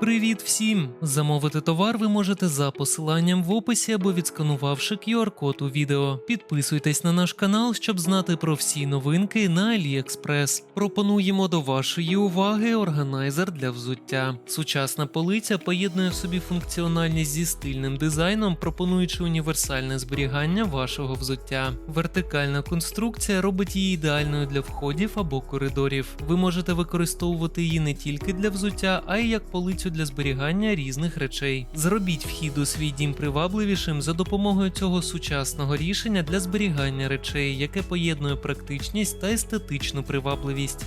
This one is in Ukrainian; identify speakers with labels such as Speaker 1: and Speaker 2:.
Speaker 1: Привіт всім! Замовити товар ви можете за посиланням в описі або відсканувавши QR-код у відео. Підписуйтесь на наш канал, щоб знати про всі новинки на AliExpress. Пропонуємо до вашої уваги органайзер для взуття. Сучасна полиця поєднує в собі функціональність зі стильним дизайном, пропонуючи універсальне зберігання вашого взуття. Вертикальна конструкція робить її ідеальною для входів або коридорів. Ви можете використовувати її не тільки для взуття, а й як полицю для зберігання різних речей. Зробіть вхід у свій дім привабливішим за допомогою цього сучасного рішення для зберігання речей, яке поєднує практичність та естетичну привабливість.